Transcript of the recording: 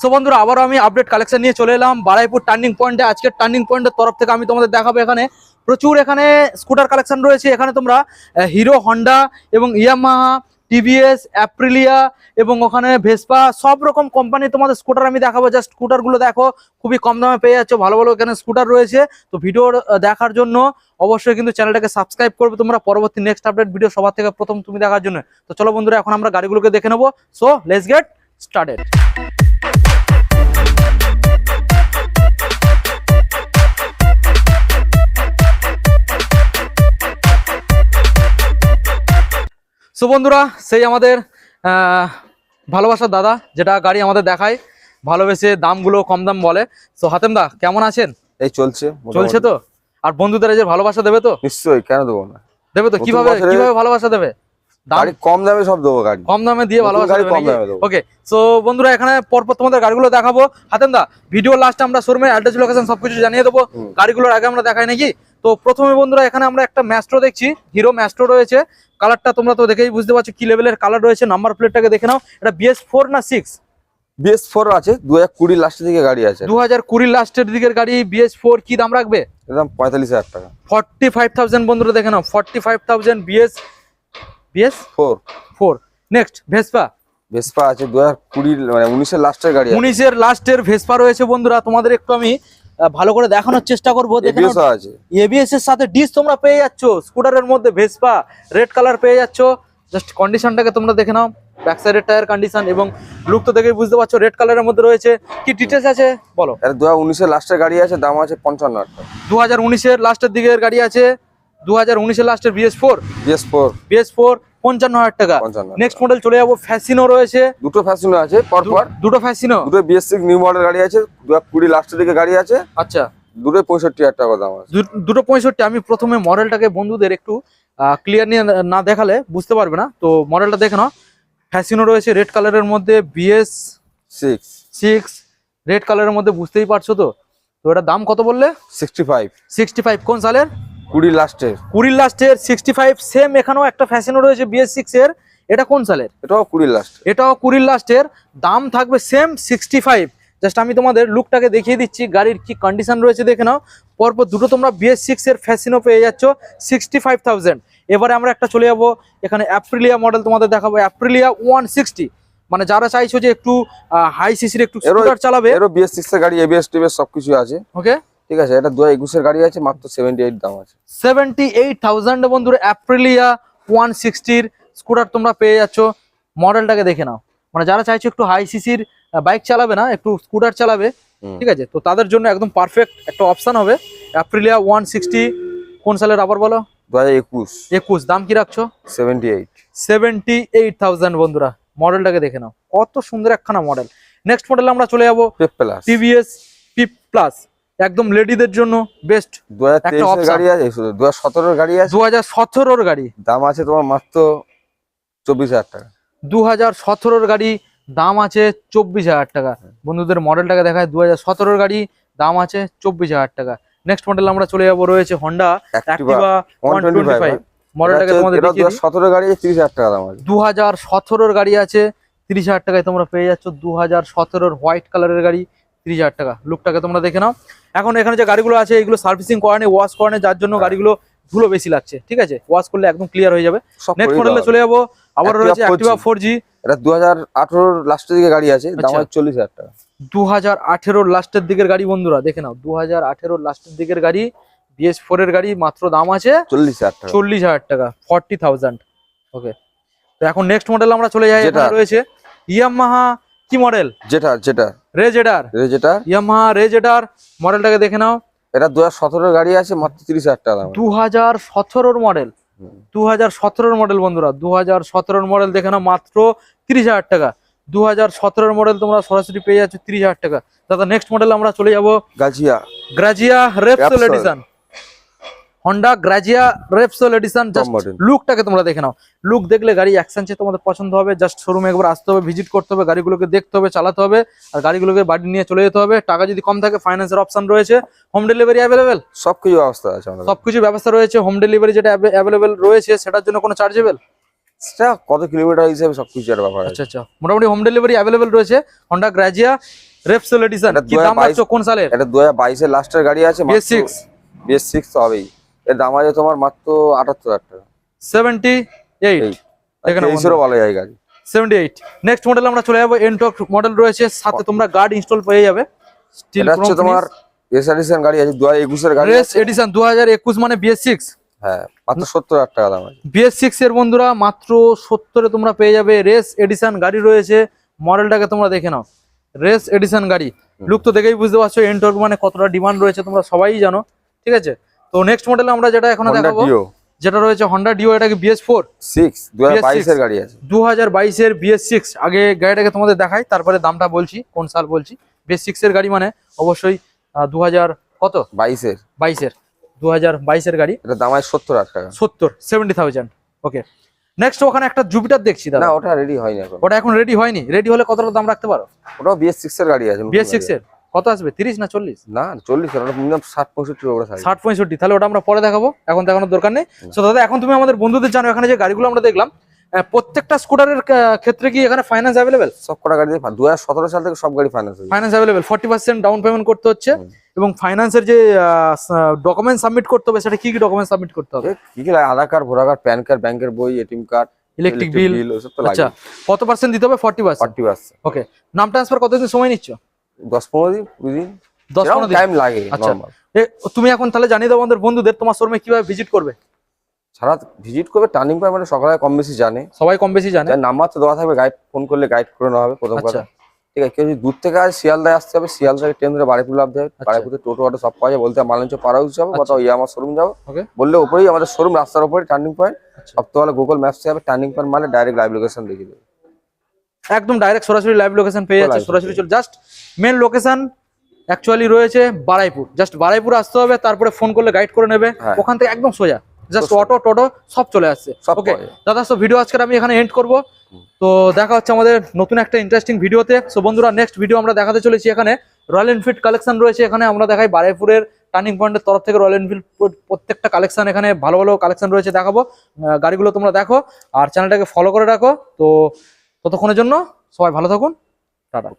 So বন্ধুরা, আবারও আমি আপডেট কালেকশন নিয়ে চলে এলাম। বারাইপুর টার্নিং পয়েন্টে আজকের টার্নিং পয়েন্টের তরফ থেকে আমি তোমাদের দেখাবো এখানে। প্রচুর এখানে স্কুটার কালেকশন রয়েছে। এখানে তোমরা হিরো হন্ডা এবং ইয়ামাহা টিভিএস অ্যাপ্রিলিয়া এবং ওখানে ভেসপা সব রকম কোম্পানি তোমাদের স্কুটার আমি দেখাবো। জাস্ট স্কুটারগুলো দেখো, খুবই কম দামে পেয়ে যাচ্ছ। ভালো ভালো এখানে স্কুটার রয়েছে। তো ভিডিও দেখার জন্য অবশ্যই কিন্তু চ্যানেলটাকে সাবস্ক্রাইব করবে তোমরা। পরবর্তী নেক্সট আপডেট ভিডিও সবার থেকে প্রথম তুমি দেখার জন্য। তো চলো বন্ধুরা, এখন আমরা গাড়িগুলোকে দেখে নেব। So let's get started so বন্ধুরা সেই আমাদের আহ, ভালোবাসার দাদা যেটা গাড়ি আমাদের দেখায় ভালোবেসে দামগুলো কম দাম বলে। সো হাতেম দা কেমন আছেন? এই চলছে চলছে তো? আর বন্ধুদের এই যে ভালোবাসা দেবে তো? নিশ্চয়ই কেন দেবো না? দেবে তো? কীভাবে কীভাবে ভালোবাসা দেবে? গাড়ি কম দামে সব দেবো গাড়ি। কম দামে দিয়ে ভালোবাসা গাড়ি কম দামে দেবো। ওকে সো বন্ধুরা এখানে পরপর তোমাদের গাড়িগুলো দেখাবো। দা ভিডিও লাস্ট আমরা শোরুমের অ্যাড্রেস লোকেশন সবকিছু জানিয়ে দেবো। গাড়িগুলোর আগে আমরা দেখাই নাকি? তো প্রথমে বন্ধুরা এখানে আমরা একটা ম্যাস্ট্রো দেখছি হিরো ম্যাস্ট্রো রয়েছে। কালারটা তোমরা তো দেখেই বুঝতে পারছ কি লেভেলের কালার রয়েছে। নাম্বার প্লেটটাকে দেখে নাও। এটা বিএস ফোর না সিক্স বিএস ফোর আছে দু হাজার কুড়ি লাস্টের দিকে গাড়ি আছে। দু হাজার কুড়ি লাস্টের দিকের গাড়ি বিএস ফোর কি দাম রাখবে? পঁয়তাল্লিশ হাজার টাকা। ফর্টি ফাইভ থাউজেন্ড বন্ধুরা দেখে নাও। Forty five thousand BS BS four four next Vespa Vespa আছে দু হাজার কুড়ি মানে উনিশের লাস্টের গাড়ি উনিশের লাস্টের ভেসপা রয়েছে বন্ধুরা তোমাদের একটু আমি ভালো করে দেখানোর চেষ্টা করব। দেখে এবিএস এর সাথে ডিস তোমরা পেয়ে যাচ্ছ স্কুটারের মধ্যে ভেসপা রেড কালার পেয়ে যাচ্ছ। জাস্ট কন্ডিশনটাকে তোমরা দেখে নাও ব্যাক সাইডের টায়ার কন্ডিশন এবং লুক তো দেখেই বুঝতে পারছ রেড কালারের মধ্যে রয়েছে। কি ডিটেলস আছে? বলো। দু হাজার উনিশের লাস্টের গাড়ি আছে দাম আছে পঞ্চান্ন দু হাজার উনিশের লাস্টের দিকের গাড়ি আছে। দু হাজার উনিশের লাস্টের BS four BS four BS four পঞ্চান্ন হাজার টাকা। নেক্সট মডেল চলে যাব ফ্যাসিনো রয়েছে। দুটো আছে পরপর। দুটো ফ্যাসিনো দুটো বিএস সিক্স নিউ মডেল গাড়ি আছে দু হাজার কুড়ি লাস্টের দিকে গাড়ি আছে। আচ্ছা। দুটো পঁয়ষট্টি হাজার টাকা দাম আছে। দুটো পঁয়ষট্টি আমি প্রথমে মডেলটাকে বন্ধুদের একটু ক্লিয়ার নিয়ে না দেখালে বুঝতে পারবে না। তো মডেলটা দেখে নাও। ফ্যাসিনো রয়েছে রেড কালারের মধ্যে বিএস সিক্স সিক্স রেড কালারের মধ্যে বুঝতেই পারছ তো? তো এটার দাম কত বললে? সিক্সটি ফাইভ সিক্সটি ফাইভ কোন সালের? কুড়ি লাস্টের। কুড়ির লাস্টের সিক্সটি ফাইভ সেম এখানেও একটা ফ্যাসিনো রয়েছে বিএস সিক্স এর। এটা কোন সালের? এটাও কুড়ি লাস্ট এটাও কুড়ির লাস্টের দাম থাকবে সেম সিক্সটি ফাইভ জাস্ট আমি তোমাদের লুকটাকে দেখিয়ে দিচ্ছি গাড়ির কি কন্ডিশন রয়েছে দেখে নাও। পরপর দুটো তোমরা বিএস সিক্স এর ফ্যাসিনো পেয়ে যাচ্ছ সিক্সটি ফাইভ থাউজেন্ড এবারে আমরা একটা চলে যাব এখানে অ্যাপ্রিলিয়া মডেল তোমাদের দেখাবো অ্যাপ্রিলিয়া ওয়ান সিক্সটি মানে যারা চাইছো যে একটু হাই সিসির একটু স্কুটার চালাবে। এরও বিএস সিক্স এর গাড়ি এবিএস টিভিএস সবকিছু আছে। ওকে ঠিক আছে এটা দু একুশের গাড়ি আছে মাত্র সেভেন্টি এইট দাম আছে। সেভেন্টি এইট থাউজেন্ড বন্ধুরা অ্যাপ্রিলিয়া ওয়ান সিক্সটির স্কুটার তোমরা পেয়ে যাচ্ছ। মডেলটাকে দেখে নাও। মানে যারা চাইছো একটু হাই সিসির বাইক চালাবে না একটু স্কুটার চালাবে ঠিক আছে? তো তাদের জন্য একদম পারফেক্ট একটা অপশন হবে। অ্যাপ্রিলিয়া ওয়ান সিক্সটি কোন সালের আবার বলো? দু হাজার একুশ। একুশ দাম কি রাখছো? Seventy eight seventy eight thousand বন্ধুরা মডেলটাকে দেখে নাও। কত সুন্দর একখানা মডেল। নেক্সট মডেল আমরা চলে যাব। টিভিএস পিপ প্লাস একদম লেডিদের জন্য বেস্ট দু হাজার গাড়ি আছে দু হাজার সতেরোর গাড়ি আছে? দু হাজার সতেরোর গাড়ি। দাম আছে তোমার মাত্র চব্বিশ হাজার টাকা। দু হাজার সতেরোর গাড়ি দাম আছে চব্বিশ হাজার টাকা। বন্ধুদের মডেলটাকে দেখায় দু হাজার সতেরোর গাড়ি দাম আছে চব্বিশ হাজার টাকা। নেক্সট মডেল আমরা চলে যাব রয়েছে Honda Activa one twenty five মডেলটাকে তোমাদের দু হাজার সতেরো গাড়ি তিরিশ হাজার টাকা দাম আছে। দু হাজার সতেরোর গাড়ি আছে তিরিশ হাজার টাকায় তোমরা পেয়ে যাচ্ছ। দু হাজার সতেরোর হোয়াইট কালারের গাড়ি তিরিশ হাজার টাকা। লুকটাকে তোমরা দেখে নাও। এখন এখানে যে গাড়িগুলো আছে এগুলো সার্ভিসিং করানি ওয়াশ করানি যার জন্য হ্যাঁ। গাড়িগুলো ধুলো বেশি লাগছে ঠিক আছে? ওয়াশ করলে একদম ক্লিয়ার হয়ে যাবে। নেক্সট মডেলে চলে যাব। আবার রয়েছে 4G অ্যাক্টিভা ফোর জি এটা দু হাজার আঠারোর লাস্টের দিকে গাড়ি আছে দাম আচ্ছা। চল্লিশ হাজার টাকা। দু হাজার আঠেরোর লাস্টের দিকের গাড়ি বন্ধুরা দেখে নাও। দু হাজার আঠেরোর লাস্টের দিকের গাড়ি বিএস ফোর এর গাড়ি মাত্র দাম আছে চল্লিশ হাজার টাকা। চল্লিশ হাজার টাকা ফর্টি থাউজেন্ড ওকে তো এখন নেক্সট মডেল আমরা চলে যাই এখানে রয়েছে ইয়ামাহা কি মডেল যেটা যেটা রেজেডার রেজেডার ইয়ামাহা রেজেডার মডেলটাকে দেখে নাও। এটা দু হাজার গাড়ি আছে মাত্র তিরিশ হাজার টাকা। দু হাজার মডেল। দু হাজার সতেরোর মডেল বন্ধুরা দু হাজার সতেরোর মডেল দেখে নাও মাত্র তিরিশ হাজার টাকা। দু হাজার সতেরোর মডেল তোমরা সরাসরি পেয়ে যাচ্ছ তিরিশ হাজার টাকা। দাদা নেক্সট মডেল আমরা চলে যাব Grazia Grazia Repsol edition Honda Grazia Repsol edition just লুকটাকে তোমরা দেখে নাও। লুক দেখলে গাড়ি অ্যাকশন তোমাদের পছন্দ হবে। জাস্ট শোরুমে একবার আসতে হবে ভিজিট করতে হবে গাড়িগুলোকে দেখতে হবে চালাতে হবে আর গাড়িগুলোকে বাড়ি নিয়ে চলে যেতে হবে। টাকা যদি কম থাকে ফাইন্যান্সের অপশন রয়েছে। হোম ডেলিভারি অ্যাভেলেবেল সবকিছু ব্যবস্থা আছে সবকিছু ব্যবস্থা রয়েছে। হোম ডেলিভারি যেটা অ্যাভেলেবেল রয়েছে সেটার জন্য কোনো চার্জেবল সেটা কত কিলোমিটার হিসেবে সবকিছু এর ব্যাপার আচ্ছা আচ্ছা। মোটামুটি হোম ডেলিভারি অ্যাভেলেবেল রয়েছে। হন্ডা গ্রাজিয়া রেপসেল এডিশন এটা কি দাম রাখছো? কোন সালের? এটা দু হাজার বাইশের লাস্টের গাড়ি আছে BS6 বিএস সিক্স তো হবেই। এর দাম আছে তোমার মাত্র আটাত্তর হাজার টাকা। সেভেন্টি এইট তেইশেরও বলা যায় গাড়ি সেভেন্টি এইট নেক্সট মডেল আমরা চলে যাব এনটক মডেল রয়েছে সাথে তোমরা গার্ড ইনস্টল পেয়ে যাবে। স্টিল এটা হচ্ছে তোমার এডিশন গাড়ি আছে দু হাজার একুশের গাড়ি রেস এডিশন দু হাজার একুশ মানে বিএস সিক্স হ্যাঁ মাত্র সত্তর হাজার টাকা দাম আছে। বিএস সিক্স এর বন্ধুরা মাত্র সত্তরে তোমরা পেয়ে যাবে রেস এডিশন গাড়ি রয়েছে। মডেলটাকে তোমরা দেখে নাও। রেস এডিশন গাড়ি। লুক তো দেখেই বুঝতে পারছ এনটর্ক মানে কতটা ডিমান্ড রয়েছে তোমরা সবাই জানো। ঠিক আছে? তো নেক্সট মডেল আমরা যেটা এখন দেখাবো যেটা রয়েছে হন্ডা ডিও এটাকে বিএস ফোর সিক্স দু হাজার BS6 বাইশের গাড়ি আছে। দু হাজার বাইশের বিএস সিক্স আগে গাড়িটাকে তোমাদের দেখাই তারপরে দামটা বলছি কোন সাল বলছি। বিএস সিক্স এর গাড়ি মানে অবশ্যই দু হাজার কত? বাইশের। বাইশের। দু হাজার বাইশের গাড়ি। এটা দাম আছে সত্তর হাজার টাকা। সত্তর সেভেন্টি থাউজেন্ড ওকে নেক্সট ওখানে একটা জুপিটার দেখছি দাদা। না ওটা রেডি হয়নি এখন। ওটা এখন রেডি হয়নি। রেডি হলে কতটা দাম রাখতে পারো? ওটা বিএস সিক্স এর গাড়ি আছে। বিএস সিক্স এর? কত আসবে? তিরিশ না চল্লিশ? না চল্লিশ মিনিমাম ষাট পঁয়ষট্টি ষাট পঁয়ষট্টি। তাহলে ওটা আমরা পরে দেখাবো। এখন দেখানোর দরকার নেই। তো দাদা এখন তুমি আমাদের বন্ধুদের জানো এখানে যে গাড়িগুলো আমরা দেখলাম প্রত্যেকটা স্কুটারের ক্ষেত্রে কি এখানে ফাইন্যান্স অ্যাভেলেবেল সব কটা গাড়ি দু হাজার সতেরো সাল থেকে সব গাড়ি finance finance available forty percent down payment করতে হচ্ছে। এবং ফাইন্যান্সের যে ডকুমেন্ট সাবমিট করতে হবে সেটা কি কি ডকুমেন্ট সাবমিট করতে হবে? কি কি লাগে? Aadhaar card voter card PAN card ব্যাংকের বই এটিএম কার্ড ইলেকট্রিক বিল আচ্ছা কত পার্সেন্ট দিতে হবে? Forty percent forty percent okay নাম ট্রান্সফার কতদিন সময় নিচ্ছ? দশ পনেরো দিন কুড়ি দিন দশ পনেরো টাইম লাগে আচ্ছা। তুমি এখন তাহলে জানিয়ে দাও আমাদের বন্ধুদের তোমার শোরুমে কীভাবে ভিজিট করবে? সারা ভিজিট করবে টার্নিং পয়েন্ট মানে সকালে কম বেশি জানে। সবাই কম বেশি জানে? নাম্বার তো দেওয়া থাকবে গাইড ফোন করলে গাইড করে নেওয়া হবে প্রথম আচ্ছা। কথা। ঠিক আছে কেউ যদি দূর থেকে আসে শিয়ালদায় আসতে হবে শিয়াল থেকে ট্রেন ধরে বাড়িপুর লাভতে হবে আচ্ছা। বাড়িপুরে টোটো অটো সব পাওয়া যায় বলতে মালঞ্চ পাড়া হবে আচ্ছা। কোথাও ইয়ে আমার শোরুম যাব. বললে ওপরেই আমাদের শোরুম রাস্তার ওপরে টার্নিং পয়েন্ট। সব তো গুগল ম্যাপসে যাবে টার্নিং পয়েন্ট মানে ডাইরেক্ট লাইভ লোকেশন দেখিয়ে দেবে। একদম ডাইরেক্ট সরাসরি লাইভ লোকেশন পেয়ে যাচ্ছে সরাসরি চলে জাস্ট মেন লোকেশন অ্যাকচুয়ালি রয়েছে বারাইপুর। জাস্ট বারাইপুর আসতে হবে তারপরে ফোন করলে গাইড করে নেবে হ্যাঁ। ওখান থেকে একদম সোজা। জাস্ট অটো টোটো সব চলে আসছে। সব ওকে দাদা সো ভিডিও আজকে আমি এখানে এন্ড করব। তো দেখা হচ্ছে আমাদের নতুন একটা ইন্টারেস্টিং ভিডিওতে সো বন্ধুরা নেক্সট ভিডিও আমরা দেখাতে চলেছি এখানে। রয়্যাল এনফিল্ড কালেকশন রয়েছে এখানে। আমরা দেখাই বারাইপুরের টার্নিং পয়েন্টের তরফ থেকে রয়্যাল এনফিল্ড প্রত্যেকটা কালেকশন এখানে ভালো ভালো কালেকশন রয়েছে দেখাবো। গাড়িগুলো তোমরা দেখো। আর চ্যানেলটাকে ফলো করে রাখো। তো ততক্ষণের জন্য সবাই ভালো থাকুন টাটা।